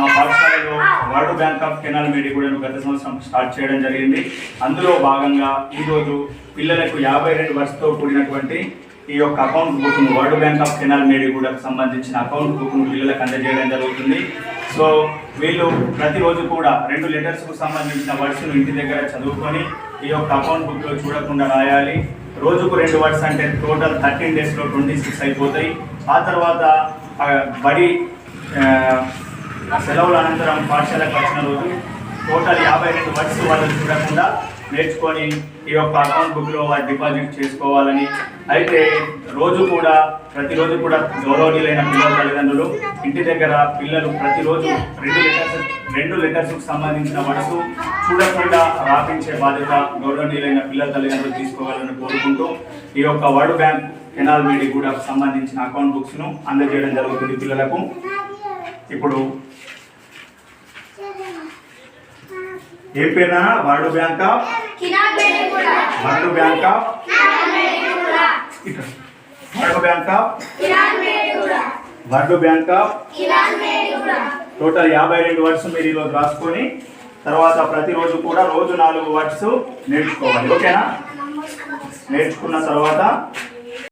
మా పాఠశాలలో world bank of canal మేడిగూడను గత సంవత్సరం స్టార్ట్ చేయడం జరిగింది. అందులో భాగంగా ఈరోజు పిల్లలకు యాభై రెండు వర్షతో కూడినటువంటి ఈ యొక్క అకౌంట్ బుక్ను వరల్డ్ బ్యాంక్ ఆఫ్ కెనాల్ మేడిగూడకు సంబంధించిన అకౌంట్ బుక్ను పిల్లలకు అందజేయడం జరుగుతుంది. సో వీళ్ళు ప్రతిరోజు కూడా రెండు లెటర్స్కు సంబంధించిన వర్డ్స్ను ఇంటి దగ్గర చదువుకొని ఈ యొక్క అకౌంట్ బుక్లో చూడకుండా రాయాలి. రోజుకు రెండు వర్డ్స్ అంటే టోటల్ థర్టీన్ డేస్లో ట్వంటీ సిక్స్ అయిపోతాయి. ఆ తర్వాత బడి సెలవుల అనంతరం పాఠశాలకు వచ్చిన రోజు టోటల్ యాభై రెండు వర్డ్స్ వాళ్ళు చూడకుండా నేర్చుకొని ఈ యొక్క అకౌంట్ బుక్లో వారు డిపాజిట్ చేసుకోవాలని. అయితే రోజు కూడా ప్రతిరోజు కూడా గౌరవనీయులైన పిల్లల తల్లిదండ్రులు ఇంటి దగ్గర పిల్లలు ప్రతిరోజు రెండు లెటర్స్ రెండు లెటర్స్కు సంబంధించిన వర్డ్స్ చూడకుండా రాపించే బాధ్యత గౌరవనీయులైన పిల్లల తల్లిదండ్రులు తీసుకోవాలని కోరుకుంటూ ఈ యొక్క వరల్డ్ బ్యాంక్ కెనాల్ మీడియా కూడా సంబంధించిన అకౌంట్ బుక్స్ను అందజేయడం జరుగుతుంది పిల్లలకు. ఇప్పుడు ఏ పేరునా? World bank of world bank of world bank of world bank of total యాభై రెండు వర్డ్స్ మీరు ఈరోజు రాసుకొని తర్వాత ప్రతిరోజు కూడా రోజు నాలుగు వర్డ్స్ నేర్చుకోవాలి. ఓకేనా? నేర్చుకున్న తర్వాత